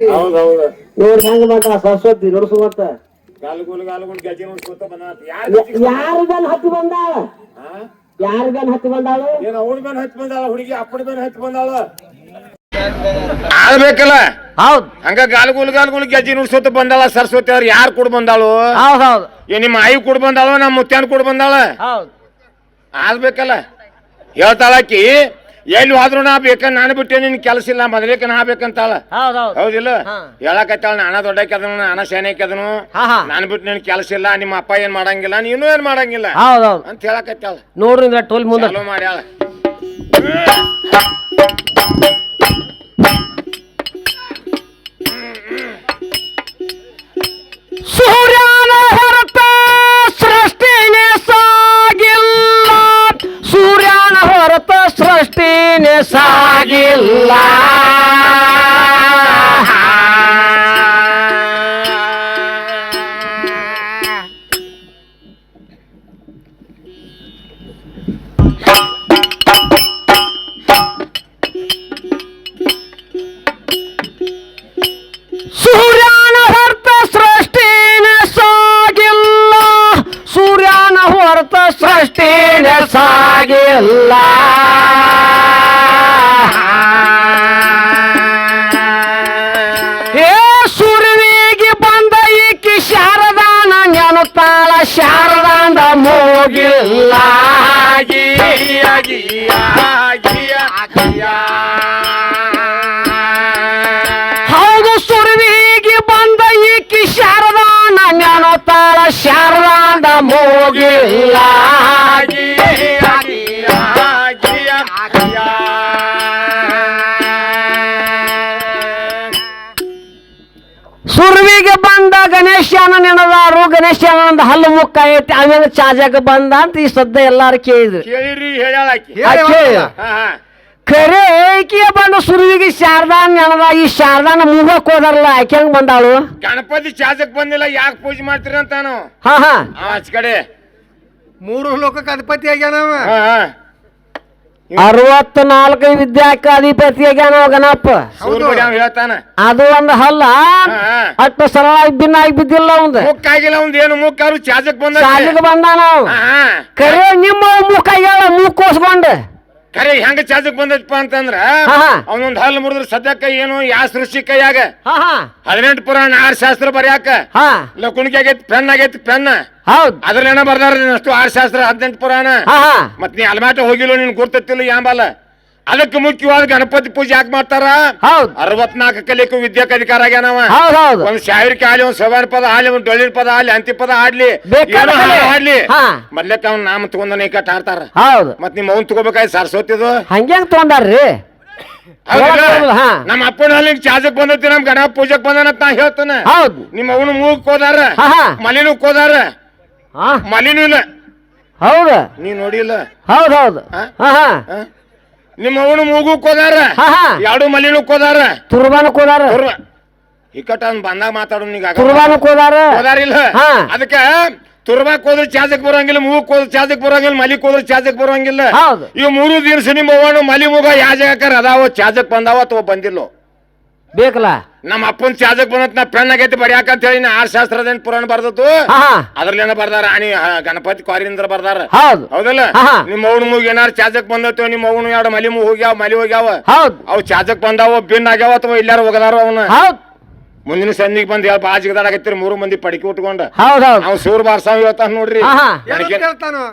ನೋಡ್ ಹೆಂಗ ಮಾತ್ರ ಸರಸ್ವತಿ ನೋಡ್ಸು ಮತ್ತ. ಯಾರು ಯಾರ ಬೆನ್ ಹತ್ತಿ ಬಂದಾಳ? ಯಾರ ಬೆನ್ ಹತ್ತಿ ಬಂದಾಳು? ಏನ್ ಅವಳ ಮೇಲೆ ಹತ್ತು ಬಂದಾಳ ಹುಡುಗಿ ಅಪ್ಪನ ಮೇಲೆ ಹತ್ತು ಬಂದಾಳ? ಆಗ್ಬೇಕಲ್ಲ ಹೌದ್. ಹಂಗ ಗಾಲ್ಗುಲ್ ಗಾಲ್ಗುಲ್ ಗೆಜ್ಜೆ ನುಡ್ಸೋತ ಬಂದಾಳ ಸರಸ್ವತಿ ಅವ್ರ ಯಾರು ಕೂಡ ಬಂದಾಳು? ಹೌದ್ ಹೌದ್. ಏ ನಿಮ್ಮ ಆಯಿ ಕೂಡ ಬಂದಾಳು ನಮ್ಮ ಮುತ್ಯಾನ್ ಕೂಡ ಬಂದಾಳ? ಹೌದ್. ಆಗ್ಬೇಕಲ್ಲ ಹೇಳ್ತಾಳಕಿ ಎಲ್ಲಿ ಹೋದ್ರು ನಾ ಬೇಕ? ನಾನು ಬಿಟ್ಟೆ ನಿನ್ ಕೆಲಸ ಇಲ್ಲ ಮೊದಲೇಕ ನಾ ಬೇಕಂತಾಳ. ಹೌದು ಹೌದ್. ಹೌದಿಲ್ಲ? ಹಾ. ಹೇಳಕತ್ತಾಳ ನಾನ ದೊಡ್ಡಕ್ಕೆದನು ನಾನ ಶಾನೆಕ್ಕೆದನು ಹಾ ಹಾ. ನಾನು ಬಿಟ್ಟು ನಿನ್ ಕೆಲಸ ಇಲ್ಲ ನಿಮ್ಮ ಅಪ್ಪ ಏನ್ ಮಾಡಂಗಿಲ್ಲ ನೀನು ಏನ್ ಮಾಡಂಗಿಲ್ಲ? ಹೌದು ಹೌದು. ಅಂತ ಹೇಳಕತ್ತಾಳ. ನೋಡ್ರಿ ಇಂದ್ರ ಟೋಲ್ ಮುಂದೆ. ಮಾಡ್ಯಾಳ. ಸಾಗಿಲ್ಲ ಸೂರ್ಯನ ಹೊರತ ಸಾಗಿಲ್ಲ. ಸೂರ್ಯನ ಹೊರತ ಸಾಗಿಲ್ಲ. ಶಾರದಾಂದ ಮೂಗಿಲ್ಲ. ಹೌದು ಸುರುವಿಗೆ ಬಂದ ಈಕಿ ಶಾರದಾನ ನೆನತಾಳ ಶಾರದಾಂದ ಮೂಗಿಲ್ಲ. ಸುರುವಿಗೆ ಬಂದ ಗಣೇಶನ ನೆನದಾರು. ಗಣೇಶನ ಒಂದು ಹಲ್ಲು ಮುಕ್ಕ ಐತಿ ಆಮೇಲೆ ಚಾಜಾಗ ಬಂದ ಅಂತ ಈ ಸದ್ದ ಎಲ್ಲಾರು ಕೇಳಿದ್ರು. ಕೇಳಿರಿ ಹೇಳಾಕಿ ಆಕೆ. ಹಾ ಹಾ ಖರೆ ಐಕಿಯ ಬಂದ ಸುರುವಿಗೆ ಶಾರದಾ ನೆನದ ಈ ಶಾರದಾನ ಮುಗಕ್ ಹೋದಾರಲ್ಲ ಆಕೆ ಹೆಂಗ್ ಬಂದಾಳು? ಗಣಪತಿ ಚಾಜಕ್ಕೆ ಬಂದಿಲ್ಲ ಯಾಕೆ ಪೂಜೆ ಮಾಡ್ತೀರಿ ಅಂತಾನು? ಹಾ ಹಾ. ಆಚ ಕಡೆ. ಮೂರು ಲೋಕ ಗಣಪತಿ ಆಗ್ಯಾನವ ಹಾ ಹಾ. ಅರವತ್ತ ನಾಲ್ಕು ವಿದ್ಯಾಕ ಅಧಿಪತಿ ಆಗ್ಯಾನ ಗಣಪ ಹೇಳ್ತಾನ. ಅದು ಒಂದು ಹಲ್ಲ. ಅಷ್ಟು ಸರಳ ಭಿನ್ನ ಆಗಿ ಬಿದ್ದಿಲ್ಲ ಒಂದು ಮುಕ್ಕಾಗಿಲ್ಲ ಒಂದ್ ಏನು ಮುಕ್ಕಾರು ಚಾಜಕ್ ಬಂದ ಶಾಲೆಗೆ ಬಂದಾನ ಅವ. ಖರೆ ನಿಮ್ಮ ಮುಖ ಆಗ್ಯಾಳ ಖರೆ ಹೆಂಗ ಚಾಜಕ್ ಬಂದಪ್ಪ ಅಂತಂದ್ರ ಹಾ. ಅವನೊಂದ್ ಹಲ್ಲು ಮುರಿದ್ರ ಸದ್ಯಕ್ಕ ಏನು ಯಾ ಸೃಷ್ಟಿ ಕೈಯಾಗ? ಹಾ ಹಾ. ಹದಿನೆಂಟು ಪುರಾಣ ಆರ್ ಶಾಸ್ತ್ರ ಬರ್ಯಾಕ? ಹಾ. ಲಕುಣಿಗೆ ಆಗೈತಿ ಪೆನ್ ಆಗೈತಿ ಪೆನ್. ಹೌದ್. ಅದ್ರಲ್ಲೇನ ಬರ್ದಾರ ಅಷ್ಟು ಆರ್ ಶಾಸ್ತ್ರ ಹದಿನೆಂಟು ಪುರಾಣ? ಹಾ ಹಾ. ಮತ್ ನೀ ಅಲ್ಮಾಟ ಹೋಗಿಲ್ಲ ನಿನ್ ಗುರ್ತತ್ತಿಲ್ಲ ಯಾಂಬಲ್ಲ ಅದಕ್ಕೆ ಮುಖ್ಯವಾದ ಗಣಪತಿ ಪೂಜೆ ಯಾಕೆ ಮಾಡ್ತಾರ? ಹೌದು. ಅರವತ್ನಾಲ್ಕು ಕಲಿಕು ವಿದ್ಯಾಕ ಅಧಿಕಾರ ಆಗ್ಯಾನವ. ಹೌದ್ ಹೌದು. ಒಂದ್ ಸಾವಿರಕ್ಕೆ ಆಲಿ ಒಂದ್ ಸವಾರ ಪದ ಆಲಿ ಒಂದ್ ಡೊಳ್ಳಿನ ಪದ ಆಲಿ ಅಂತಿ ಪದ ಆಡ್ಲಿ ಬೇಕಾದ ಏನೋ ಕಲೆ. ಆಡ್ಲಿ ಹಾ. ಮೊದ್ಲಕ್ಕ ಅವ್ನ ನಾಮ ತಗೊಂಡನ ಕಟ್ ಆಡ್ತಾರ ಹೌದು. ಮತ್ ನಿಮ್ಮ ಅವ್ನ್ ತಗೋಬೇಕಾಯ್ತು ಸರಸ್ವತಿದು ಹಂಗೆ ತಗೊಂಡಾರ್ರಿ? ರೀ ಹೌದು, ಹಾ. ನಮ್ಮ ಅಪ್ಪನ ಅಲ್ಲಿ ಚಾಜಕ್ ಬಂದೈತಿ ನಮ್ ಗಣ ಪೂಜಕ್ ಬಂದಾನ ನಾ ನಿಮ್ ಹೌದ್. ನಿಮ್ಮ ಅವನು ಮೂಗ್ ಕೋದಾರ ಹಾ ಹಾ. ಮಲಿನೂ ಹೋದಾರ ಹಾ. ಮಲಿನೂ ಇಲ್ಲ. ಹೌದ್. ನೀ ನೋಡಿಲ್ಲ. ಹೌದು ಹೌದು. ಹಾ? ಹಾ? ನಿಮ್ಮ ಅವನು ಮೂಗು ಕೋದಾರ ಹಾ ಹಾ. ಎರಡು ಮಲಿನು ಕೋದಾರ. ತುರ್ಬಾನು ಹೋದಾರ ಇಕ್ಕಟ್ಟ ಅವ್ನು ಬಂದಾಗ ಮಾತಾಡೋ ನೀಗ ತುರ್ಬಾನು ಕೋದಾರ. ಕೋದಾರಿಲ್ಲ ಹಾ. ಅದಕ್ಕೆ ತುರ್ಬಾಕ್ ಹೋದ್ರೆ ಚಾಜಕ್ ಬರಂಗಿಲ್ಲ ಮೂಗು ಕೋದ್ರೆ ಚಾಜಕ್ ಬರಂಗಿಲ್ಲ ಮಲಿ ಹೋದ್ರೆ ಚಾಜಕ್ ಬರಂಗಿಲ್ಲ. ಹೌದು. ಇವ್ ಮೂರು ದಿನ ನಿಮ್ಮ ಅವ್ವನು ಮಲಿ ಮೂಗ ಯಾ ಜಾಗಕ್ಕಾರ ಅದಾವ ಚಾಜಕ್ ಬಂದಾವ ಅಥವಾ ಬಂದಿಲ್ಲ? ಬೇಕಲ್ಲ. ನಮ್ಮ ಅಪ್ಪನ ಚಾಜಕ್ ಬಂದತ್ ನಾ ಪೆನ್ ಆಗೈತಿ ಬರ್ಯಾಕ ಅಂತ ಹೇಳಿ ನಾ ಆರ್ ಶಾಸ್ತ್ರದೇನ್ ಪುರಾಣ ಬರ್ದತ್ತು. ಹಾ ಅದ್ರಲ್ಲೇನ ಬರ್ದಾರ ಅನಿ ಗಣಪತಿ ಕ್ವಾರಿಂದ ಬರ್ದಾರ. ಹೌದ್. ಹೌದಲ್ಲ? ಹಾ. ನಿಮ್ಮ ಅವ್ನ ಮೂಗ್ ಏನಾರ ಚಾಜಕ್ ಬಂದತ್ತು ನಿಮ್ಮ ಅವ್ನು ಎರಡು ಮಲಿ ಮೂಗ್ ಹೋಗ್ಯಾವ ಮಲಿ ಹೋಗ್ಯಾವ. ಹೌದು. ಅವ್ ಚಾಜಕ್ ಬಂದಾವ ಬಿನ್ ಆಗ್ಯಾವ ಅಥವಾ ಇಲ್ಲಾರ ಹೋಗದಾರ ಅವನ. ಹೌದು. ಮುಂದಿನ ಸಂದಿಗೆ ಬಂದ್ ಹೇಳ ಬಾಜಿಗದಾಡಕತ್ತೀರಿ ಮೂರು ಮಂದಿ ಪಡಿಕೆ ಉಟ್ಕೊಂಡ. ಹೌದು ಹೌದ್. ಅವ್ ಸೂರ್ ಬಾರ್ಸಾವ್ ಹೇಳ್ತಾನ ನೋಡ್ರಿ. ಹಾ, ಹಾ.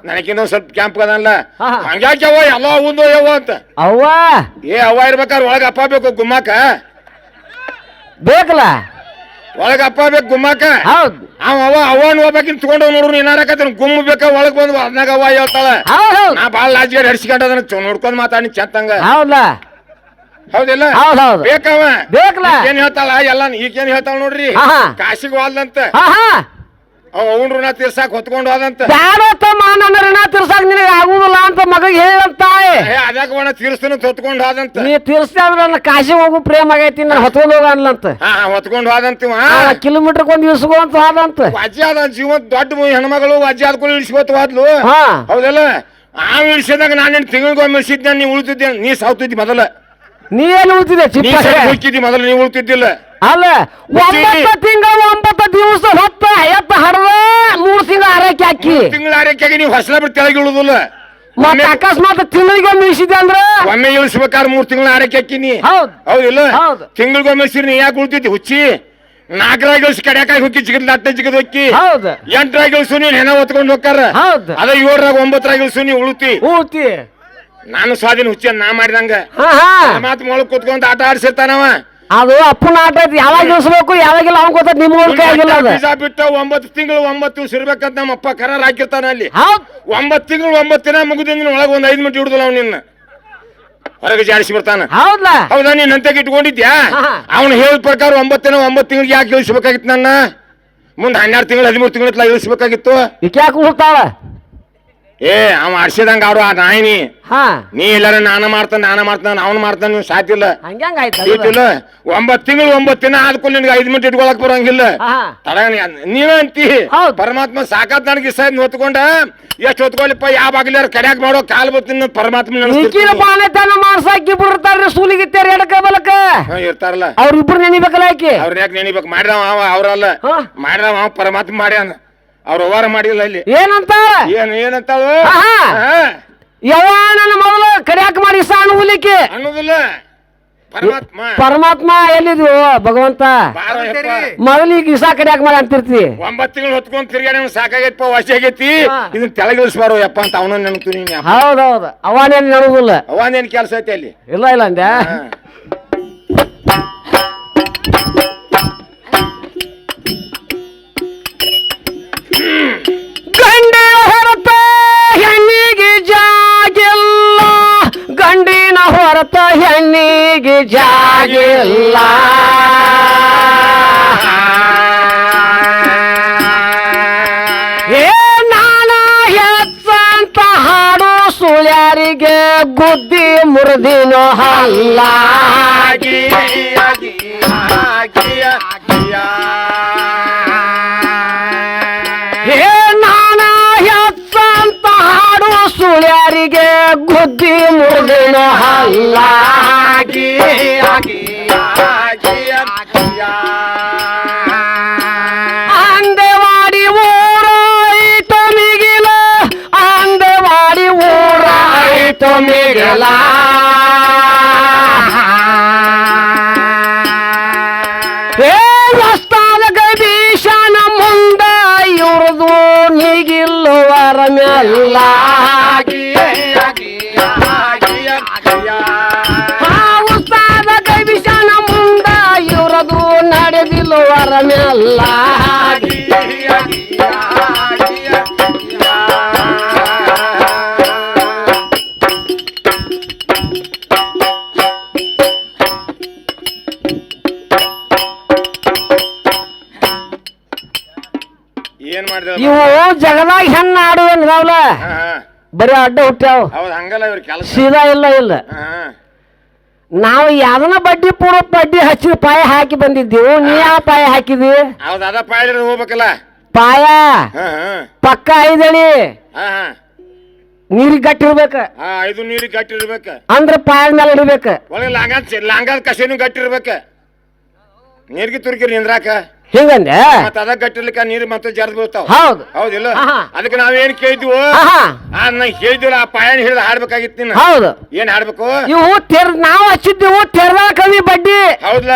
ನನಗೆ ಒಂದ್ ಸ್ವಲ್ಪ ಕ್ಯಾಂಪ್ ಅದಲ್ಲ ಹಾ, ಹಾ. ಹಂಗ್ಯಾಕ್ಯವ ಎಲ್ಲ ಉಂದೋ ಯವ್ವ ಅಂತ. ಅವ್ವ. ಏ ಅವ್ವ ಇರ್ಬೇಕಾದ್ರೆ ಒಳಗ ಅಪ್ಪ ಬೇಕು ಗುಮ್ಮಾಕ. ಬೇಕಲ್ಲ? ಒಳಗ ಅಪ್ಪ ಬೇಕು ಗುಮ್ಮಾಕ ಹೌದು. ಅವ ಅವ ಅವನ್ ಹೋಗ್ಬೇಕಿನ್ ತಗೊಂಡ್ ನೋಡ್ರಿ ಏನಾರಕತ್ತ ಗುಮ್ಮ ಬೇಕ ಒಳಗ್ ಬಂದು ಅದ್ನಾಗ ಅವ ಹೇಳ್ತಾಳ. ಹೌದು ಹೌದ್. ನಾ ಬಾಳ ಲಾಜಿಗೆ ಹಡ್ಸ್ಕೊಂಡ್ ಅದನ್ನ ಚೊ- ನೋಡ್ಕೊಂಡ್ ಮಾತಾಡಿ ಚಂತಂಗ ಹೌದಲ್ಲ ಹೌದಿಲ್ಲ? ಹೌದ್ ಹೌದ್. ಬೇಕವ? ಬೇಕಲ್ಲ? ಏನ್ ಹೇಳ್ತಾಳ? ಎಲ್ಲ ಈಗೇನ್ ಹೇಳ್ತಾಳ ನೋಡ್ರಿ? ಹಾ, ಹಾ. ಕಾಶಿಗೆ ಹೋದ್ಲಂತ. ಹಾ ಹಾ ಅವ ಅವ್ನ ಋಣ ತೀರ್ಸಾಕ್ ಹೊತ್ಕೊಂಡ್ ಹೋದಂತ ಬ್ಯಾಡತ್ತ ನನ್ನ ಋಣ ತೀರ್ಸಾಕ್ ನಿನಗೆ ಮಗಗೆ ಹೇಳಿದಂತ ಏ ಅದ್ಯಾಕ ಒಣ ತೀರ್ಸ್ತಾನ ಹೊತ್ಕೊಂಡ್ ಹೋದಂತ? ನೀ ತೀರ್ಸ್ತಾ ಅಂದ್ರೆ ನನ್ನ ಕಾಶಿ ಹೋಗು ಪ್ರೇಮ ಆಗೈತಿ ನಾನು ಹೊತ್ಕೊಂಡು ಹೋಗ ಅನ್ಲಂತ. ಹಾ ಹೊತ್ಕೊಂಡು ಹೋದಂತಿವ ಕಿಲೋಮೀಟರ್ ಕೊಂದ್ ಇಸ್ಕೊಂತ ಹೋದಂತ. ಅಜ್ಜಿ ಅದ ಜೀವ ದೊಡ್ಡ ಹೆಣ್ಮಗಳು ಅಜ್ಜಿ ಆದ್ಕೊಂಡು ಇಳಿಸ್ಕೊತ ಹೋದ್ಲು. ಹಾ. ಹೌದಲ್ಲ? ಆ ಇಳಿಸಿದಾಗ ನಿನ್ನ ತಿಂಗಳಿಗೊಮ್ಮೆ ಇಳಿಸಿದ್ದೆ ನೀ ಉಳಿತಿದ್ದೆ ನೀ ಸಾವ್ತಿದ್ದಿ ಮೊದಲ. ನೀ ಏನು ಉಳ್ತಿದೆ ನೀ ಚಿಪ್ಪ ಮೊದಲು ನೀ ಉಳ್ತಿದ್ದಿಲ್ಲ. ಅಲ್ಲ ಒಂಬತ್ತು ತಿಂಗಳ ಒಂಬತ್ತು ದಿವಸ ಹೊತ್ತ ಎತ್ತ ಹಡದ ಮೂರು ತಿಂಗಳ ಆರೈಕೆ ಹಾಕಿ. ತಿಂಗಳ ಆರೈಕೆಗೆ ನೀವು ಹೊಸಲ ಬಿಟ್ಟು ಕೆಳಗೆ ಇಳುದಿಲ್ಲ. ಮತ್ತ ಅಕಸ್ಮಾತ್ ತಿಂಗಳಿಗೆ ಮೀಸಿದೆ ಅಂದ್ರೆ? ಒಮ್ಮೆ ಇಳಿಸ್ಬೇಕಾದ್ರೆ ಮೂರ್ ತಿಂಗಳ ಆರೈಕೆ ಹಾಕಿನಿ. ಹೌದು. ಹೌದಿಲ್ಲ ಹೌದು. ತಿಂಗಳಿಗೊಮ್ಮೆ ಸಿರಿ ನೀ ಯಾಕೆ ಉಳ್ತೈತಿ ಹುಚ್ಚಿ. ನಾಲ್ಕರಾಗಿ ಇಳಿಸಿ ಕಡ್ಯಾಕಾಯಿ ಹುಕ್ಕಿ ಚಿಗದ್ ಹತ್ತ ಚಿಗದ್ ಹೊಕ್ಕಿ. ಹೌದ್. ಸುನಿ ಇಳಿಸು ನೀನ್ ಹೆಣ ಹೊತ್ಕೊಂಡು ಹೋಗ್ತಾರ ಹೌದು. ಅದ ಏಳರಾಗ ಒಂಬತ್ತರಾಗಿ ಇಳಿಸು ನೀ ಉಳುತಿ. ಉಳುತಿ. ನಾನು ಸ್ವಾಧೀನ ಹುಚ್ಚಿ ನಾ ಮಾಡಿದಂಗ. ಮಾತು ಮೊಳಗ್ ಕುತ್ಕೊಂಡ್ ಆಟ ಆಡ್ಸಿರ್ತಾನವ. ಅದು ಅಪ್ಪನ ಆಟ ಐತಿ ಯಾವಾಗ ಇಳಿಸ್ಬೇಕು ಯಾವಾಗಿಲ್ಲ ಅವ್ನ್ ಗೊತ್ತ ನಿಮ್ಮ ಕೈ ಆಗಿಲ್ಲ ಅದು. ಬೀಜ ಬಿಟ್ಟು ಒಂಬತ್ತು ತಿಂಗಳು ಒಂಬತ್ತು ದಿವಸ ಇರ್ಬೇಕಂತ ನಮ್ಮ ಅಪ್ಪ ಕರಾರ್ ಹಾಕಿರ್ತಾನೆ ಅಲ್ಲಿ. ಹೌದು. ಒಂಬತ್ತು ತಿಂಗಳು ಒಂಬತ್ತು ದಿನ ಮುಗಿದಿಂದ ಒಳಗೆ ಒಂದ್ ಐದು ಮಿನಿಟ್ ಹಿಡಿದಿಲ್ಲ ಅವ್ನು ನಿನ್ನ ಹೊರಗೆ ಜಾಡಿಸಿ ಬರ್ತಾನ. ಹೌದ್ಲ? ಹೌದಾ ನೀನ್ ಅಂತ ಇಟ್ಕೊಂಡಿದ್ಯಾ? ಅವ್ನು ಹೇಳಿದ ಪ್ರಕಾರ ಒಂಬತ್ತು ದಿನ ಒಂಬತ್ತು ತಿಂಗಳು ಯಾಕೆ ಇಳಿಸ್ಬೇಕಾಗಿತ್ತು ನನ್ನ? ಮುಂದೆ ಹನ್ನೆರಡು ತಿಂಗಳು ಹದಿಮೂರು ತಿಂಗಳ ಇಳಿಸ್ಬೇಕಾಗಿತ್ತು. ಯಾಕೆ ಉಳ್ತಾಳ? ಏ ಅವ್ ಆಡ್ಸಿದಂಗ ಅವ್ರು ಆ ನಾಯಿನಿ. ಹಾ. ನೀ ಎಲ್ಲಾರ ನಾನ ಮಾಡ್ತಾನ ನಾನ ಮಾಡ್ತಾನ ಅವ್ನು ಮಾಡ್ತಾನ ನೀವು ಸಾತಿಲ್ಲ ಹಂಗ್ಯಾಂಗ ಆಯ್ತು ಗೊತ್ತಿಲ್ಲ ಒಂಬತ್ತು ತಿಂಗಳು ಒಂಬತ್ತು ದಿನ ಆದ್ಕೊಂಡು ನಿನ್ಗೆ ಐದು ಮಿನಿಟ್ ಇಟ್ಕೊಳಕ್ ಬರಂಗಿಲ್ಲ. ಹಾ. ತಡ ಅಂತಿ. ಹೌದ್. ಪರಮಾತ್ಮ ಸಾಕಾತ್ ನನಗೆ ಇಷ್ಟ ಹೊತ್ಕೊಂಡ ಎಷ್ಟು ಹೊತ್ಕೊಳಿಪ್ಪ ಯಾವ ಬಾಗಿಲಾರ ಕಡ್ಯಾಕ್ ಮಾಡೋ ಕಾಲ್ ಬರ್ತೀನಿ ಪರಮಾತ್ಮ ನೆನಸ್ತಿರ್ತೀನಿ. ಮಾಡ್ಸಾಕಿ ಇಬ್ರು ಇರ್ತಾರ್ರಿ ಸೂಲಿಗಿತ್ತಾರ ಎಡಕ ಬಲಕ. ಇರ್ತಾರಲ್ಲ ಇರ್ತಾರಲ್ಲ. ಅವ್ರಿಬ್ರು ನೆನಿಬೇಕಲ್ಲ ಆಕಿ. ಅವ್ರ ಯಾಕೆ ನೆನಿಬೇಕು? ಮಾಡಿದವ ಅವ ಅವ್ರಲ್ಲ. ಹಾ. ಮಾಡಿದವ ಅವ ಪರಮಾತ್ಮ ಮಾಡ್ಯಾನ. ಅವ್ರ ವ್ಯವಹಾರ ಮಾಡಿಲ್ಲ ಇಲ್ಲಿ ಏನಂತ ಏನು ಏನಂತ ಯವ್ವ ನನ್ನ ಮೊದಲು ಕಡಿಯಾಕ ಮಾಡಿ ಸಹ ಅನ್ನುವುದಕ್ಕೆ? ಅನ್ನೋದಿಲ್ಲ. ಪರಮಾತ್ಮ. ಪರಮಾತ್ಮ ಎಲ್ಲಿದ್ವು ಭಗವಂತ? ಮೊದಲು ಈಗ ಮೊದಲಿಗೆ ಇಸಾ ಕಡ್ಯಾಕ ಮಾಡಿ ಅಂತಿರ್ತಿ. ಒಂಬತ್ತು ತಿಂಗಳು ಹೊತ್ಕೊಂಡ್ ತಿರ್ಗಾಡಿ ಸಾಕಾಗೈತಪ್ಪ ವಾಸಿ ಆಗೈತಿ. ಇದನ್ನ ತೆಳಗಿಳಿಸ್ಬಾರು ಯಪ್ಪ ಅಂತ ಅವನ ನೆನಪು ಹೌದು ಹೌದೌದು. ಅವನೇನ್ ನಡುದಿಲ್ಲ ಅವನೇನ್ ಕೆಲಸ ಐತಿ ಅಲ್ಲಿ? ಇಲ್ಲ ಇಲ್ಲ ಅಂದ್ಯಾ ಹೆಣ್ಣಿಗೆ ಜಾಗಿಲ್ಲ ಏ ನಾನ ಹೆಚ್ಚಂತ ಹಾಡು ಸುಳ್ಯಾರಿಗೆ ಗುದ್ದಿ ಮುರಿದಿನ ಹಲ್ಲ. ಏ ನಾನ ಹೆಚ್ಚಂತ ಹಾಡು ಸುಳ್ಯಾರಿಗೆ ಗುದ್ದಿ ಮುರಿದಿನ ಹಲ್ಲ. ಏ ಗದೀಶನ ಮುಂದ ಇವ್ರದು ನಿಗಿಲ್ಲುವರ ಮೆಲ್ಲ ಮಾಡಿದ ಇವು ಜಗದಾಗ ಹೆಣ್ಣು ಆಡು ಅಂದ್ರಾವ್ಲ ಬರೀ ಅಡ್ಡ ಹುಟ್ಟ್ಯಾವ. ಹೌದ್ ಹಂಗಲ್ಲ ಇವ್ರ ಕೆಲಸ. ಸೀದಾ ಇಲ್ಲ ಇಲ್ಲ. ನಾವು ಯಾವ್ದನ ಬಡ್ಡಿ ಪೂರ್ವ ಬಡ್ಡಿ ಹಚ್ಚಿ ಪಾಯ ಹಾಕಿ ಬಂದಿದ್ದೀವಿ ನೀ ಯಾವ ಪಾಯ ಹಾಕಿದಿ? ಅದು ಅದ ಪಾಯ್ಲಿ ಹೋಗ್ಬೇಕಲ್ಲ. ಪಾಯ? ಹಾ ಹಾ. ಪಕ್ಕ ಐದಳಿ ಹಾ ಹಾ. ನೀರಿಗೆ ಗಟ್ಟಿರ್ಬೇಕ ಹಾ ಐದು ನೀರಿಗೆ ಗಟ್ಟಿ ಇರ್ಬೇಕ ಅಂದ್ರೆ ಪಾಯದ ಮೇಲೆ ಇಡ್ಬೇಕ. ಒಳಗೆ ಲಾಂಗ ಲಾಂಗಾದ ಕಸೇನು ಗಟ್ಟಿ ಇರ್ಬೇಕ ನೀರ್ಗಿ ತುರ್ಕಿರಿ ನಿಂದ್ರಾಕ ಹಿಂಗಂದೆ? ಮತ್ತ ಅದ ನೀರು ಮತ್ತೆ ಜರ್ದ್ ಬೀಳ್ತಾವ. ಹೌದು. ಹೌದಿಲ್ಲ? ಆಹಾ. ಅದಕ್ಕೆ ನಾವೇನ್ ಕೇಳಿದ್ವು? ಆಹಾ. ಆ ನಾ ಹೇಳಿದ್ವಲ್ಲ ಆ ಪಾಯನ್ ಹಿಡಿದು ಹಾಡ್ಬೇಕಾಗಿತ್ತು ನೀನು ಹೌದು. ಏನ್ ಹಾಡ್ಬೇಕು? ಇವು ತೆರ್ ನಾವು ಹಚ್ಚಿದ್ದೆವು ತೆರ್ದ ಕವಿ ಬಡ್ಡಿ. ಹೌದ್ಲ?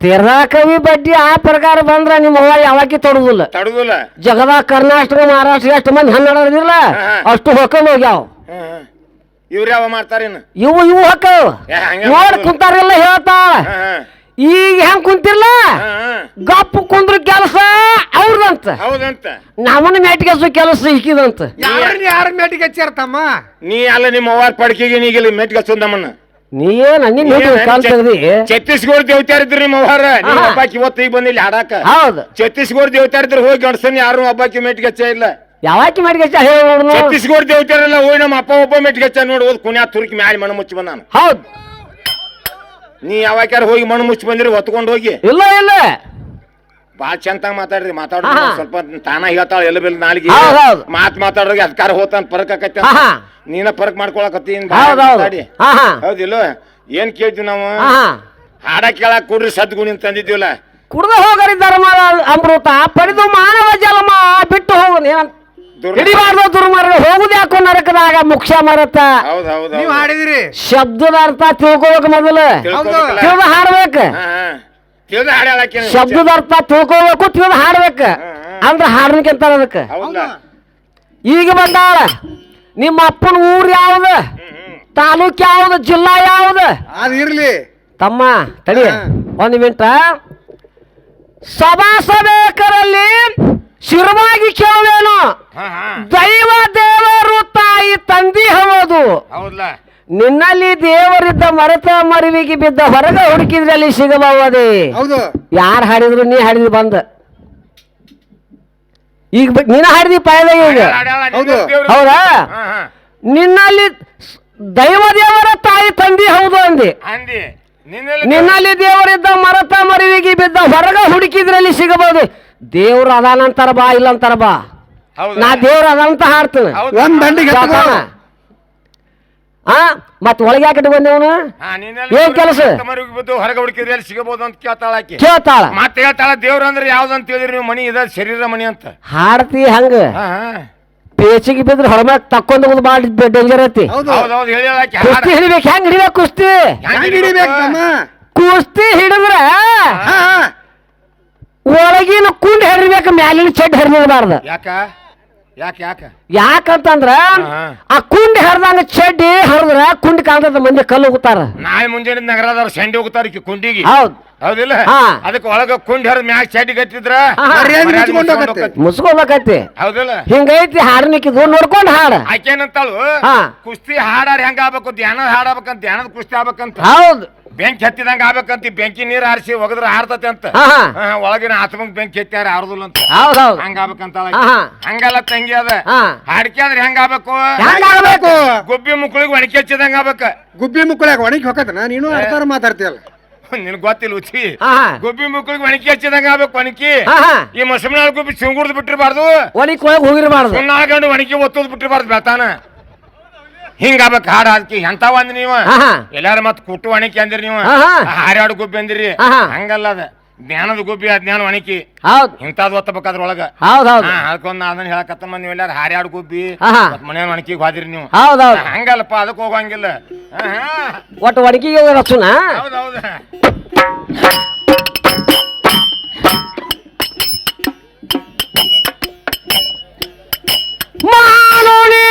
ತೆರ್ದ ಕವಿ ಬಡ್ಡಿ ಆ ಪ್ರಕಾರ ಬಂದ್ರ ನಿಮ್ಮ ಅವ್ವ ಯಾವಾಕಿ ತೊಡಗುಲ್ಲ ತಡುದಿಲ್ಲ. ಜಗದ ಕರ್ನಾಟಕ ಮಹಾರಾಷ್ಟ್ರ ಎಷ್ಟು ಮಂದಿ ಹನ್ನೆರಡಿಲ್ಲ ಹಾ. ಅಷ್ಟು ಹೊಕ್ಕಲ್ ಹೋಗ್ಯಾವ. ಇವ್ರ ಯಾವ ಮಾಡ್ತಾರೇನು ಇವು ಇವು ಹೊಕ್ಕವ್. ಏ, ಹಂಗೆ ನೋಡ್ ಮಾಡೋದು. ಕುಂತಾರಲ್ಲ ಹೇಳ್ತಾಳ ಹಾ, ಹಾ. ಈಗ ಹೆಂಗ್ ಕುಂತಿರ್ಲ? ಹಾ, ಹಾ. ಗಪ್ ಕುಂದ್ರ ಕೆಲಸ ಅವ್ರದಂತ. ಹೌದಂತ. ನಮ್ಮನ್ನ ಮೆಟ್ಗೆಸು ಕೆಲಸ ಸಿಕ್ಕಿದಂತ ಯಾರನ್ನ ಯಾರ ಮೇಟಿಗೆ ಹಚ್ಚಿರ್ತಮ್ಮ? ನೀ ಅಲ್ಲ ನಿಮ್ಮ ಅವ್ವಾರ ಪಡ್ಕಿಗೆ ನೀಗಿಲ್ಲ ಮೆಟ್ಗೆ ನಮ್ಮನ್ನ ನೀ ಏನ್ ನಿನ್ನ ನೋಡಿ ಕಾಲ್ ತೆಗ್ದಿ? ಛತ್ತೀಸ್ಗಢ ದೇವತಾರ ಇದ್ರಿ ನಿಮ್ಮ ಅವ್ವಾರ? ನಿಮ್ಮ ಆಹಾ. ಹಬ್ಬಕ್ಕೆ ಇವತ್ತು ಈಗ ಬಂದಿಲ್ಲ ಆಡಾಕ ಹೌದು. ಛತ್ತೀಸ್ಗಢ ದೇವತಾರ ಇದ್ರೆ ಹೋಗಿ ಗಣಸನ್ ಯಾರು ಹಬ್ಬಕ್ಕೆ ಮೆಟ್ಗೆ ಹಚ್ಚ ಇಲ್ಲ. ಯಾವಾಕಿ ಮೆಟ್ಗೆಸ ಹೇಳಿ ಛತ್ತೀಸ್ಗೋರ್ ಛತ್ತೀಸ್ಗಢ ದೇವತಾರೆಲ್ಲ ಹೋಗಿ ನಮ್ಮ ಅಪ್ಪ ಒಬ್ಬ ಮೆಟ್ಗೆ ಹಚ್ಚ ನೋಡಿ ಹೋದ್ ಕುಣ್ಯಾ ತುರ್ಕಿ ಮ್ಯಾಲೆ ಮಣ್ಣು ಮುಚ್ಚಿ ಬಂದಾನ. ಹೌದು. ನೀ ಯಾವಾಕ್ಯಾರ ಹೋಗಿ ಮಣ್ಣು ಮುಚ್ಚಿ ಬಂದಿರಿ ಹೊತ್ಕೊಂಡು ಹೋಗಿ. ಇಲ್ಲ ಇಲ್ಲ. ಬಾಳ ಚಂತಾಗ ಮಾತಾಡ್ರಿ ಮಾತಾಡ್ರಿ ಆಹಾ. ಸ್ವಲ್ಪ ತಾನ ಹೇಳ್ತಾಳ ಎಲ್ಲ ಬೆಲ್ಲ ನಾಲಿಗೆ. ಹೌದ್ ಹೌದ್. ಮಾತ್ ಮಾತಾಡೋರಿಗೆ ಅದ್ಕಾರ ಹೋತಾನ ಪರಕ್ ಆಕೈತಿ ಅಂತ. ಆಹಾ. ನೀನ ಪರಕ್ ಮಾಡ್ಕೊಳಕತ್ತಿ ಹೌದ್ ಹೌದು. ಹಾ ಹಾ. ಹೌದಿಲ್ಲ ಏನ್ ಕೇಳ್ತೀವಿ ನಾವು? ಹಾ ಹಾಡ ಕೇಳಕ್ ಕೊಡ್ರಿ ಸದ್ಗುಣಿ ಅಂತ ತಂದಿದ್ದೀವಲ್ಲ. ಕುಡಿದು ಹೋಗರಿ ಧರ್ಮ ಅಮೃತ ಪಡೆದು ಮಾನವ ಜನ್ಮ ಬಿಟ್ಟು ಹೋಗು. ನೀನ್ ದುರ್- ಹಿಡಿಬಾರ್ದು ದುರ್ಮಾರ್ಗ. ಹೋಗುದು ಯಾಕೋ ನರಕದಾಗ ಮುಖ್ಯ ಮರತ. ಹೌದ್ ಹೌದ್ ನೀವ್ ಹೌದ್ ಹಾಡಿದಿರಿ. ಶಬ್ದದ ಅರ್ಥ ತಿಳ್ಕೋಬೇಕು ಮೊದಲು. ತಿಳ್ಕೊಬೇಕಲ್ಲ? ತಿಳಿದು ಹಾಡ್ಬೇಕು. ಹಾ, ಹಾ. ತಿಳಿದ ಶಬ್ದದ ಅರ್ಥ ತಿಳ್ಕೋಬೇಕು ತಿಳಿದು ಹಾಡ್ಬೇಕ. ಅಂದ್ರೆ ಹಾಡ್ಲಿಕ್ಕೆ ಅಂತಾರ ಅದಕ್ಕೆ? ಈಗ ಬಂದಾಳ ನಿಮ್ಮ ಅಪ್ಪನ ಊರ್ ಯಾವ್ದು? ತಾಲೂಕ್ ಯಾವ್ದು? ಜಿಲ್ಲಾ ಯಾವ್ದು? ಅದು ಇರ್ಲಿ. ತಮ್ಮ ತಡಿ. ಒಂದು ಮಿಂಟ ಸಭಾ ಸಭೆಕರಲ್ಲಿ ಶಿರವಾಗಿ ಕೇಳುವೇನು ದೈವ ದೇವರು ತಾಯಿ ತಂದಿ ಹೌದು. ಹೌದಲ್ಲ ನಿನ್ನಲ್ಲಿ ದೇವರಿದ್ದ ಮರೆತ ಮರಿವಿಗೆ ಬಿದ್ದ ಹೊರಗೆ ಹುಡುಕಿದ್ರಲ್ಲಿ ಸಿಗಬಹುದೇ ಹೌದು. ಯಾರು ಹಾಡಿದ್ರು ನೀ ಹಾಡಿದ್ರು ಬಂದ. ಈಗ ಬ- ನೀನ ಹಾಡಿದಿ ಪಾಯದ ಈಗ? ಹೌದು. ಹೌದಾ? ಹಾ ಹಾ. ನಿನ್ನಲ್ಲಿ ದೈವ ದೇವರ ತಾಯಿ ತಂದಿ ಹೌದು ಅಂದಿ. ಅಂದಿ. ನಿನ್ನಲ್ಲಿ ದೇವರಿದ್ದ ಮರತ ಮರಿವಿಗೆ ಬಿದ್ದ ಹೊರಗ ಹುಡುಕಿದ್ರಲ್ಲಿ ಸಿಗಬಹುದು ದೇವ್ರು ಅದಾನಂತಾರ ಬಾ ಇಲ್ಲ ಅಂತಾರ ಬಾ. ಹೌದಾ? ನಾ ದೇವ್ರ ಅದಂತ ಹಾಡ್ತೀನಿ ಹೌದಾ? ಒಂದ್ ದಂಡಿಗೆ ಎತ್ಕೊ. ಯಾಕನ? ಆ ಮತ್ ಒಳಗೆ ಯಾಕೆ ಬಂದೇವನು ಅವನು? ಏನ್ ಕೆಲಸ? ಹೊರಗೆ ಹುಡುಕಿದ್ರೆ ಎಲ್ಲಿ ಸಿಗಬಹುದು ಅಂತ ಕೇಳ್ತಾಳ ಆಕಿ. ಕೇಳ್ತಾಳ? ಮತ್ತೆ ಹೇಳ್ತಾಳ ದೇವ್ರ ಅಂದ್ರೆ ಯಾವ್ದು ಅಂತ ಹೇಳಿದ್ರಿ ನೀವು ಮನಿ ಇದ ಶರೀರ ಮನಿ ಅಂತ. ಹಾಡ್ತಿ ಹಂಗ. ಪೇಚಿಗೆ ಬಿದ್ರೆ ಹೊರಮ ತಕ್ಕೊಂಡ್ ಹೋಗುದು ಬಾಳ ಡೇಂಜರ್ ಐತಿ. ಹೌದು. ಹೌದು ಹೌದು ಹೇಳಿ ಆಕಿ ಕುಸ್ತಿ ಹಿಡಿಬೇಕು ಹೆಂಗ್ ಹಿಡಿಬೇಕು ಕುಸ್ತಿ? ಕುಸ್ತಿ ಹಿಡಿದ್ರ ಒಳಗಿನ ಕುಂಡ್ ಹರಿಬೇಕು ಮ್ಯಾಲಿನ ಚೆಡ್ ಹರಿದಿರಬಾರ್ದು. ಯಾಕ? ಯಾಕ ಯಾಕ ಯಾಕಂತಂದ್ರ. ಆ ಕುಂಡಿ ಹರಿದಂಗ ಚಡ್ಡಿ ಹರಿದ್ರ ಕುಂಡಿ ಕಾಣ್ತದ ಮಂದಿ ಕಲ್ಲು ಹೋಗ್ತಾರ ನಾಳೆ ಮುಂಜಾನೆ ನಗರದವ್ರು ಚಂಡಿ ಹೋಗ್ತಾರ ಈಕಿ ಕುಂಡಿಗೆ ಹೌದು ಹೌದಿಲ್ಲ ಹಾ. ಅದಕ್ಕೆ ಒಳಗ ಕುಂಡಿ ಹರಿದ ಮ್ಯಾಗ ಚಡ್ಡಿ ಕಟ್ಟಿದ್ರ ಹಾ. ಮರ್ಯಾದೆ ಮರ್ಯಾದೆ ಮುಚ್ಕೊಂಡ್ ಮುಚ್ಕೊಂಡ್ ಹೋಗತ್ತೆ. ಹೋಗತ್ತೆ. ಮುಸ್ಕೋಬೇಕೈತಿ ಹೌದಿಲ್ಲ ಹಿಂಗೈತಿ ಹಾಡನಿಕ್ಕಿದು ನೋಡ್ಕೊಂಡ್ ಹಾಡ ಆಕೇನಂತಾಳು ಹಾ. ಕುಸ್ತಿ ಹಾಡಾರ ಹೆಂಗ ಆಗ್ಬೇಕು ಧ್ಯಾನ ಹಾಡಬೇಕಂತ ಧ್ಯಾನದ ಕುಸ್ತಿ ಆಗ್ಬೇಕಂತ ಹೌದ್ ಬೆಂಕಿ ಹತ್ತಿದಂಗ ಆಗ್ಬೇಕಂತ ಈ ಬೆಂಕಿ ನೀರ್ ಹಾರಿಸಿ ಒಗದ್ರ ಹಾರ್ತತೆ ಅಂತ. ಹಾ ಹಾ. ಹಾ, ಒಳಗಿನ ಆತ್ಮಂಗ್ ಬೆಂಕಿ ಹತ್ತಿಯಾರ ಹಾರದಿಲ್ಲ ಅಂತ. ಹೌದ್ ಹೌದ್. ಹಂಗ ಆಗ್ಬೇಕಂತ ಹಾ, ಹಾ. ಹಂಗಲ್ಲ ತಂಗಿ ಅದ. ಹಾ. ಹಾಡ್ಕೆ ಆದ್ರೆ ಹೆಂಗ ಆಗ್ಬೇಕು ಹೆಂಗ್ ಆಗ್ಬೇಕು? ಗುಬ್ಬಿ ಮುಕ್ಕಳಿಗೆ ಒಣಕೆ ಹಚ್ಚಿದಂಗ ಆಗ್ಬೇಕ. ಗುಬ್ಬಿ ಮುಕ್ಳಾಗ ಒಣಗಿ ಹೋಗತ್ತನ ನೀನು ಅರ್ಥಾರ ಮಾತಾಡ್ತೀಯಲ್ಲ. ನಿನ್ ಗೊತ್ತಿಲ್ಲ ಉಚಿ ಹಾ ಹಾ. ಗುಬ್ಬಿ ಮುಕ್ಕಳಿಗೆ ಒಣಕೆ ಹಚ್ಚಿದಂಗ ಆಗ್ಬೇಕು ಒಣಕಿ. ಹಾ ಹಾ. ಈ ಮಸಮನಾಳ ಗುಬ್ಬಿ ಸಿಂಗುಡ್ದು ಬಿಟ್ಟಿರ್ಬಾರ್ದು. ಒಲಿಕ್ ಒಳಗ್ ಹೋಗಿರ್ಬಾರ್ದು. ಸುಣ್ಣಾಗಂಡು ಒಣಕಿ ಒತ್ತೋದ್ ಬಿಟ್ಟಿರ್ಬಾರ್ದು ಬೆಳ್ತಾನ. ಹಿಂಗ ಆಗ್ಬೇಕು ಹಾಡ ಅದಕ್ಕೆ ಎಂತಾವ ಅಂದ್ ನೀವ? ಎಲ್ಲಾರು ಮತ್ ಕುಟ್ಟು ಒಣಕಿ ಅಂದಿರಿ ನೀವು? ಹಾ, ಹಾ. ಹಾರ್ಯಾಡು ಗುಬ್ಬಿ ಅಂದಿರಿ. ಹಂಗಲ್ಲ ಅದ. ಜ್ಞಾನದ ಗುಬ್ಬಿ ಜ್ಞಾನ ಒಣಕಿ. ಹೌದ್. ಇಂಥದ್ ಒತ್ತಬೇಕಾದ್ರ ಒಳಗ ಹೌದ್ ಹೌದ್. ಅದಕ್ಕೊಂದ್ ಅದನ್ನ ಹೇಳಕತ್ತಮ್ಮ ನೀವು ಎಲ್ಲಾರು ಹಾರ್ಯಾಡು ಗುಬ್ಬಿ. ಮನೆ ಒಣಕಿಗೆ ಹೋದಿರಿ ನೀವು. ಹೌದ್ ಹೌದ್. ಹಂಗಲ್ಲಪ್ಪ ಅದಕ್ಕೆ ಹೋಗಂಗಿಲ್ಲ. ಒಟ್ಟು ಒಡಕಿಗೆ ರಸುನ ಹೌದ್ ಹೌದ್. ಮಾನುನಿ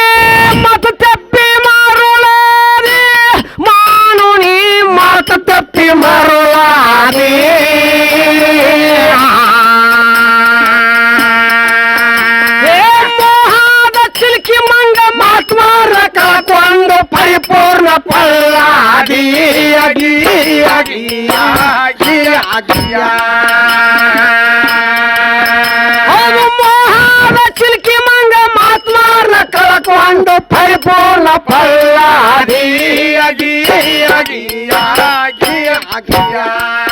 ಚಿಲ್ಕಿ ಮಂಗ ಮಾತ್ಮಾರ್ನ ಕಳಕೊಂಡು ಪರಿಪೂರ್ಣ ಪಲ್ಲಾದಿ ಅಗಿ ಅಗಿ ಅಗಿ ಅಗಿ ತಿಳಿದು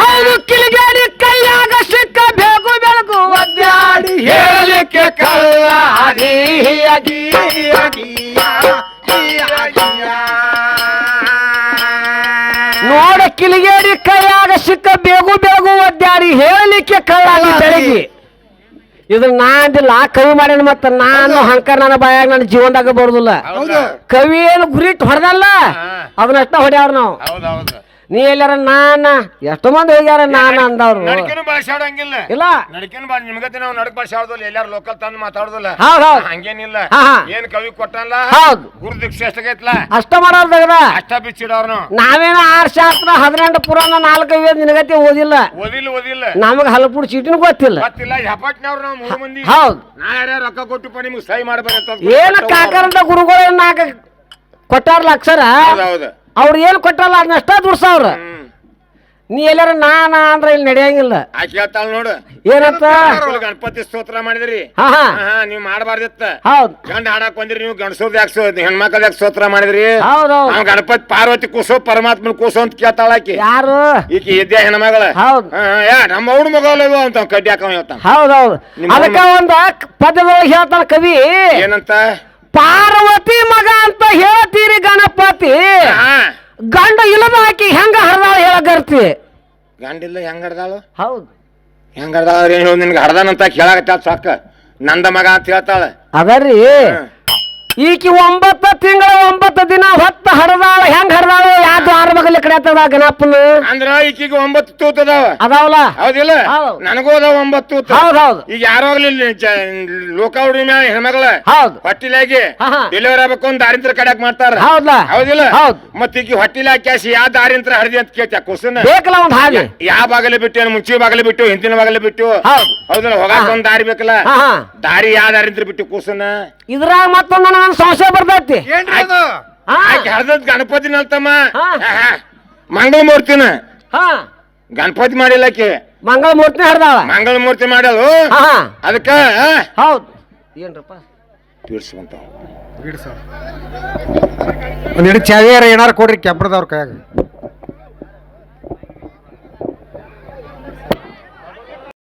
ಹೌದು ಕಿಲಿಗೇಡಿ ಕೈಯಾಗ ಸಿಕ್ಕ ಬೇಗು ಬೆಳಗು ಒದ್ದಾಡಿ ಹೇಳಲಿಕ್ಕೆ ಕಲ್ಲಾಡಿ ಅಗಿ ನೋಡ ಕಿಲಿಗೇಡಿ ಕೈಯಾಗ ಸಿಕ್ಕ ಬೇಗು ಬೇಗು ಒದ್ದಾಡಿ ಹೇಳಲಿಕ್ಕೆ ಕಳ್ಳಾಗಿ ಬೆಳಗಿ. ಇದು ನಾ ಅಂದಿಲ್ಲ ಕವಿ ಮಾಡ್ಯಾನ ಮತ್ತ ನಾನು ಹಂಕಾರ ನನ್ನ ಬಾಯಾಗ ನನ್ನ ಜೀವನದಾಗ ಬರುದಿಲ್ಲ. ಕವಿ ಏನು ಗುರಿಟ್ ಹೊಡೆದಲ್ಲ? ಅದನ್ನಷ್ಟ ಹೊಡ್ಯಾವ್ರ ನಾವು. ನೀ ಎಲ್ಲಾರ ನಾನ? ಎಷ್ಟೋ ಮಂದಿ ಹೋಗ್ಯಾರ ನಾನ ಅಂದವ್ರು. ನಡಕಿನ ಭಾಷಾಡಂಗಿಲ್ಲ ಇಲ್ಲ. ನಡಕಿನ ಬಾ ನಿಮ್ಗತಿ ನಾವು ನಡಕ ಭಾಷಾಡೋದಿಲ್ಲ ಎಲ್ಲಾರು ಲೋಕಲ್ ತಂದು ಮಾತಾಡೋದಿಲ್ಲ. ಹೌದ್ ಹೌದ್. ಹಂಗೇನಿಲ್ಲ. ಏನು ಹಾ. ಏನ್ ಕವಿ ಕೊಟ್ಟಲ್ಲ ಹೌದು. ಗುರು ದೀಕ್ಷೆ ಎಷ್ಟಾಗೈತ್ಲ? ಅಷ್ಟ ಮಾಡೋರ್ದಾಗದ ಅಷ್ಟ ಬಿಚ್ಚಿಡವ್ರು ನಾವೇನ ಆರ್ ಶಾಸ್ತ್ರ ಹದಿನೆಂಟು ಪುರಾಣ ನಾಲ್ಕು ಐದು ನಿನಗತಿ ಓದಿಲ್ಲ. ಓದಿಲ್ಲ ಓದಿಲ್ಲ. ನಮಗ್ ಹಲಪುಡ್ ಚೀಟಿನ ಗೊತ್ತಿಲ್ಲ. ಗೊತ್ತಿಲ್ಲ ಹೆಪಾಟ್ನವ್ರು ನಾವು ಮೂರು ಮಂದಿ. ಹೌದ್. ನಾ ಯಾರ್ಯಾರ ರೊಕ್ಕ ಕೊಟ್ಟಪ್ಪ ನಿಮ್ಗೆ ಸಹಿ ಮಾಡ್ಬೇಕಂತ ಏನ ಕಾಕರಂತ ಗುರುಗಳು ನಾಲ್ಕು ಕೊಟ್ಟಾರ್ಲ ಅಕ್ಷರ ಹೌದು. ಅವ್ರು ಏನು ಕೊಟ್ಟಲ್ಲ ಅದನ್ನಷ್ಟ ದುಡ್ಸವ್ರ ನೀ ಎಲ್ಲಾರ ನಾನ ಅಂದ್ರೆ ಇಲ್ಲಿ ನಡೆಯಂಗಿಲ್ಲ. ಆಕೆ ಹೇಳ್ತಾಳ ನೋಡು. ಏನಂತ? ಗಣಪತಿ ಸ್ತೋತ್ರ ಮಾಡಿದ್ರಿ. ಹಾ ಹಾ. ಹಾ ನೀವ್ ಮಾಡಬಾರ್ದಿತ್ತ. ಹೌದ್. ಗಂಡ ಹಾಡಕ್ ಬಂದ್ರಿ ನೀವು ಗಣಸೋದ್ ಯಾಕೆ ಸೋ ಹೆಣ್ಮಕ್ಳ ಯಾಕೆ ಸ್ತೋತ್ರ ಮಾಡಿದ್ರಿ? ಹೌದ್ ಹೌದ್. ನಾವ್ ಗಣಪತಿ ಪಾರ್ವತಿ ಕೂಸೋ ಪರಮಾತ್ಮನ ಕೂಸೋ ಅಂತ ಕೇಳ್ತಾಳ ಆಕಿ. ಯಾರು? ಈಕಿ ಇದ್ದೆ ಹೆಣ್ಮಗಳ ಹೌದ್. ಹಾ, ಹಾ, ಯಾ ನಮ್ಮ ಅವ್ರ ಮಗಳ ಅಂತ ಕಡ್ಡಿ ಹಾಕವ ಹೇಳ್ತಾನ. ಹೌದ್ ಹೌದ್. ನಿಮ್ಮ ಅದಕ್ಕ ಒಂದ ಪದ್ಯದೊಳಗೆ ಹೇಳ್ತಾನ ಕವಿ. ಏನಂತ? ಪಾರ್ವತಿ ಮಗ ಅಂತ ಹೇಳ್ತೀರಿ ಗಣಪತಿ. ಗಂಡ ಇಲ್ಲದ ಹಾಕಿ ಹೆಂಗ ಹರಿದಾಳ ಹೇಳಗರ್ತಿ ಗಂಡಿಲ್ಲ ಹೆಂಗ ಹಡ್ದಾಳು ಹೌದು. ಹೆಂಗ ಹಡ್ದಾಳ ಏನು ನಿನ್ಗೆ ಹಡ್ದಾನಂತ ಕೇಳಾಕತ್ತಾಳ ಸಾಕ. ನಂದ ಮಗ ಅಂತ ಹೇಳ್ತಾಳೆ. ಅದರಿ. ಈಕಿ ಒಂಬತ್ತ ತಿಂಗಳ ಒಂಬತ್ತು ದಿನ ಹೊತ್ತ ಹಡದಾಳ ಹೆಂಗ್ ಹಡದಾಳ ಯಾವ್ದು ದ್ವಾರ ಮಗಲಿ ಕಡೆ ಆತದ ಗಣಪನ? ಅಂದ್ರ ಈಕಿಗೆ ಒಂಬತ್ತು ತೂತ ಅದಾವ. ಅದಾವಲ್ಲ? ಹೌದಿಲ್ಲ? ಹೌದು. ನನಗೂ ಅದಾವ ಒಂಬತ್ತು ತೂತ್. ಹೌದ್ ಹೌದ್. ಈಗ ಯಾರು ಆಗ್ಲಿ ಲೋಕಾವಡಿ ಮ್ಯಾಲ ಹೆಣ್ಮಗಳ ಹೌದ್. ಹೊಟ್ಟಿಲಾಗಿ. ಡೆಲಿವರಿ ಆಗ್ಬೇಕು ಅಂತ ದಾರಿಂತ್ರ ಕಡ್ಯಾಕ್ ಮಾಡ್ತಾರ. ಹೌದಾ ಹೌದಿಲ್ಲ? ಹೌದ್. ಮತ್ತ ಈಗ ಹೊಟ್ಟಿಲ ಕ್ಯಾಶ್ ಯಾವ ದಾರಿಂತ್ರ ಹರಿದಿ ಅಂತ ಕೇಳ್ತಾ ಕ್ವಶನ್ ಬೇಕಲ್ಲ ಒಂದ್ ಹಾಗೆ. ಯಾವ ಬಾಗಲಿ ಬಿಟ್ಟು ಏನು ಮುಂಚೆ ಬಾಗಲಿ ಬಿಟ್ಟು ಹಿಂದಿನ ಬಾಗಲಿ ಬಿಟ್ಟು? ಹೌದು. ಹೌದಿಲ್ಲ? ಹೋಗಾಕ ಒಂದ್ ದಾರಿ ಬೇಕಲ್ಲ? ದಾರಿ ಯಾವ ದಾರಿಂತ್ರ ಬಿಟ್ಟು ಕುಸನ್ ಇದ್ರಾಗ ಮತ್ತೊಂದು ನನ್ನ ಸಂಶಯ ಬರ್ತೈತಿ. ಏನ್ರಿ ಅದು? ಹಾ. ಆಕೆ ಹರ್ದದ್ ಗಣಪತಿನ ಹಾ. ಮಂಗಳ ಮೂರ್ತಿನ ಹಾ. ಗಣಪತಿ ಮಾಡಿಲ್ಲ ಆಕೆ ಮಂಗಳ ಮೂರ್ತಿ ಹರಿದಾಳ. ಮಂಗಳ ಮೂರ್ತಿ ಮಾಡಲು? ಹಾ ಅದಕ್ಕ? ಹೌದ್. ಏನ್ರಪ್ಪ? ಪೀಡ್ಸ್ಕೊಂತ ಚಾವಿಯಾರ ಏನಾರು ಕೊಡ್ರಿ ಕೆಂಪಡದವ್ರ ಕೈಯಾಗ.